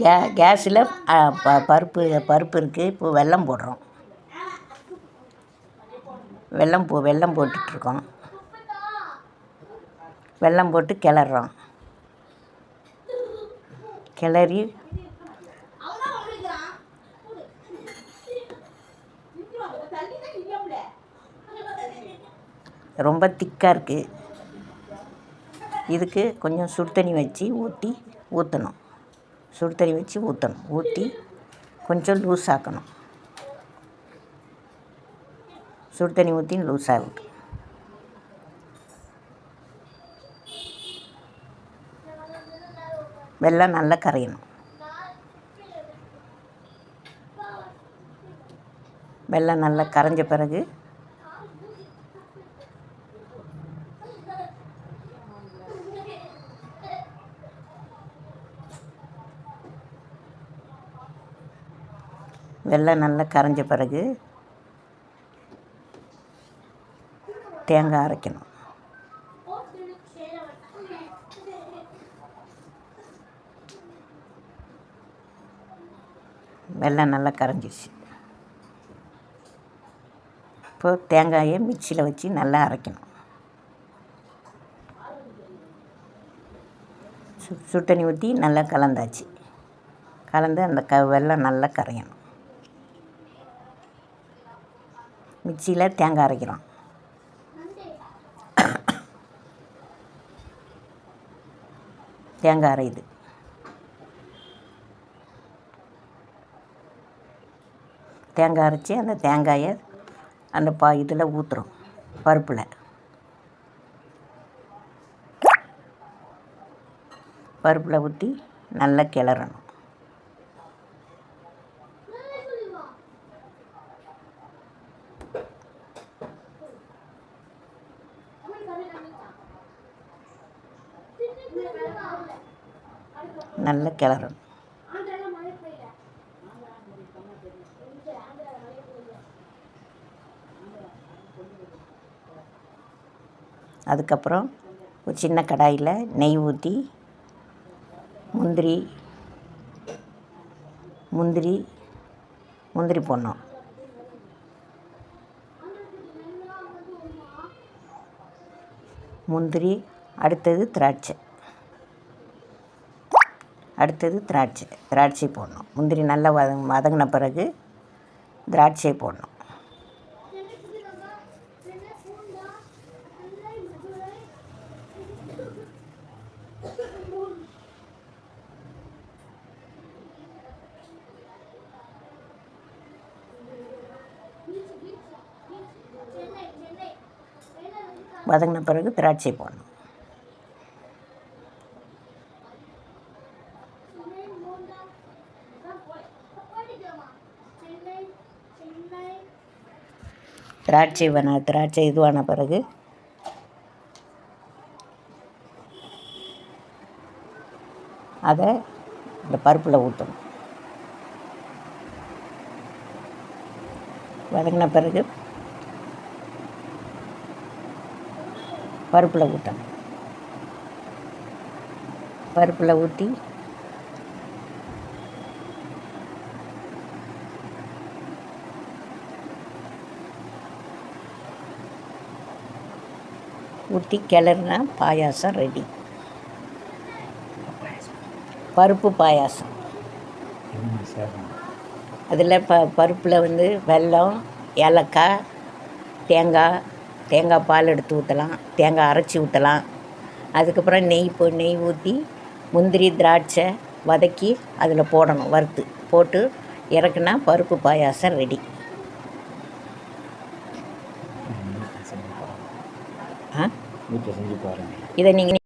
K கேஸில் ப பருப்பு பருப்பு இருக்குது இப்போ வெல்லம் போடுறோம். வெல்லம் போ வெல்லம் போட்டுட்ருக்கோம். வெல்லம் போட்டு கிளறோம். கிளறி ரொம்ப திக்காக இருக்குது இதுக்கு கொஞ்சம் சுடு தண்ணி வச்சு ஊற்றி ஊற்றணும் சுடு தண்ணி வச்சு ஊற்றணும் ஊற்றி கொஞ்சம் லூஸ் ஆக்கணும் சுடு தண்ணி ஊற்றி லூஸ் ஆகிட்டு வெள்ளம் நல்லா கரையணும். வெள்ளம் நல்லா கரைஞ்ச பிறகு வெள்ளம் நல்லா கரைஞ்ச பிறகு தேங்காய் அரைக்கணும். வெள்ளம் நல்லா கரைஞ்சிச்சு இப்போ தேங்காயை மிக்சியில் வச்சு நல்லா அரைக்கணும். சு சுடு தண்ணி ஊற்றி நல்லா கலந்தாச்சு. கலந்து அந்த க வெள்ளம் நல்லா கரையணும். மிக்சியில் தேங்காய் அரைக்கிறோம். தேங்காய் அரையுது. தேங்காய் அரைச்சி அந்த தேங்காயை அந்த பா இதில் ஊற்றுறோம் பருப்பில். பருப்பில் ஊற்றி நல்லா கிளறணும். நல்லா கிளறணும் அதுக்கப்புறம் ஒரு சின்ன கடாயில் நெய் ஊற்றி முந்திரி முந்திரி முந்திரி போடணும். முந்திரி அடுத்தது திராட்சை. அடுத்தது திராட்சை திராட்சை போடணும். முந்திரி நல்லா வத வதங்கின பிறகு திராட்சை போடணும். வதங்கின பிறகு திராட்சை போடணும். திராட்சை வன திராட்சை இதுவான பிறகு. அதை இந்த பருப்பில் ஊற்றணும் வதங்கின பிறகு பருப்பில் ஊற்றணும் பருப்பில் ஊற்றி ஊற்றி கிளறுனா பாயாசம் ரெடி பருப்பு பாயாசம். அதில் ப பருப்பில் வந்து வெல்லம் ஏலக்காய் தேங்காய் தேங்காய் பால் எடுத்து ஊற்றலாம் தேங்காய் அரைச்சி ஊற்றலாம் அதுக்கப்புறம் நெய் போ நெய் ஊற்றி முந்திரி திராட்சை வதக்கி அதில் போடணும் வறுத்து போட்டு இறக்குனா பருப்பு பாயாசம் ரெடி இதை நீங்கள்